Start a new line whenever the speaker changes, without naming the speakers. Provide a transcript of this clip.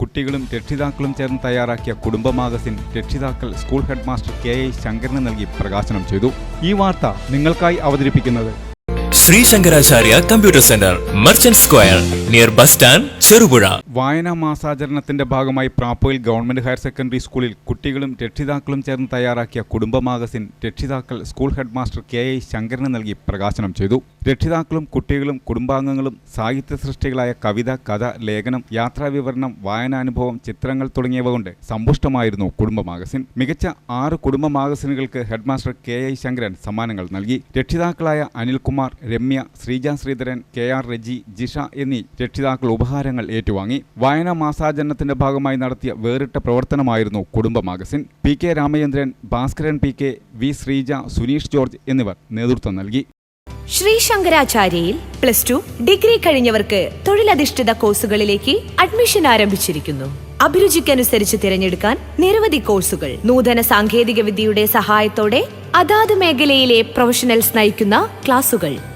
കുട്ടികളും രക്ഷിതാക്കളും ചേർന്ന് തയ്യാറാക്കിയ കുടുംബ മാഗസിൻ രക്ഷിതാക്കൾ school head master K I ശങ്കരന് നൽകി പ്രകാശനം ചെയ്തു. ഈ വാർത്ത നിങ്ങൾക്കായി അവതരിപ്പിക്കുന്നത്.
Shri Shankaracharya computer centre merchant square near bus stand Cherupuzha.
വായനാ മാസാചരണത്തിന്റെ ഭാഗമായി പ്രാപ്പോയിൽ ഗവൺമെന്റ് ഹയർ സെക്കൻഡറി സ്കൂളിൽ കുട്ടികളും രക്ഷിതാക്കളും ചേർന്ന് തയ്യാറാക്കിയ കുടുംബ മാഗസിൻ രക്ഷിതാക്കൾ സ്കൂൾ ഹെഡ്മാസ്റ്റർ കെ ഐ ശങ്കരന് നൽകി പ്രകാശനം ചെയ്തു. രക്ഷിതാക്കളും കുട്ടികളും കുടുംബാംഗങ്ങളും സാഹിത്യ സൃഷ്ടികളായ കവിത കഥ ലേഖനം യാത്രാവിവരണം വായനാനുഭവം ചിത്രങ്ങൾ തുടങ്ങിയവ കൊണ്ട് സമ്പുഷ്ടമായിരുന്നു കുടുംബ മാഗസിൻ. മികച്ച ആറ് കുടുംബ മാഗസിനുകൾക്ക് head master K I Sankaran സമ്മാനങ്ങൾ നൽകി. രക്ഷിതാക്കളായ അനിൽകുമാർ രമ്യ ശ്രീജ ശ്രീധരൻ കെ ആർ രജി ജിഷ എന്നീ രക്ഷിതാക്കൾ ഉപഹാരങ്ങൾ ഏറ്റുവാങ്ങി. വായനാ മാസാചരണത്തിന്റെ ഭാഗമായി നടത്തിയ വേറിട്ട പ്രവർത്തനമായിരുന്നു കുടുംബ magazine. P K Ramachandran Bhaskaran P K V Sreeja Suneesh George എന്നിവർ നേതൃത്വം നൽകി.
ശ്രീ ശങ്കരാചാര്യയിൽ പ്ലസ് ടു ഡിഗ്രി കഴിഞ്ഞവർക്ക് തൊഴിലധിഷ്ഠിത കോഴ്സുകളിലേക്ക് അഡ്മിഷൻ ആരംഭിച്ചിരിക്കുന്നു. അഭിരുചിക്കനുസരിച്ച് തിരഞ്ഞെടുക്കാൻ നിരവധി കോഴ്സുകൾ. നൂതന സാങ്കേതിക വിദ്യയുടെ സഹായത്തോടെ അതാത് മേഖലയിലെ പ്രൊഫഷണൽസ് നയിക്കുന്ന ക്ലാസുകൾ.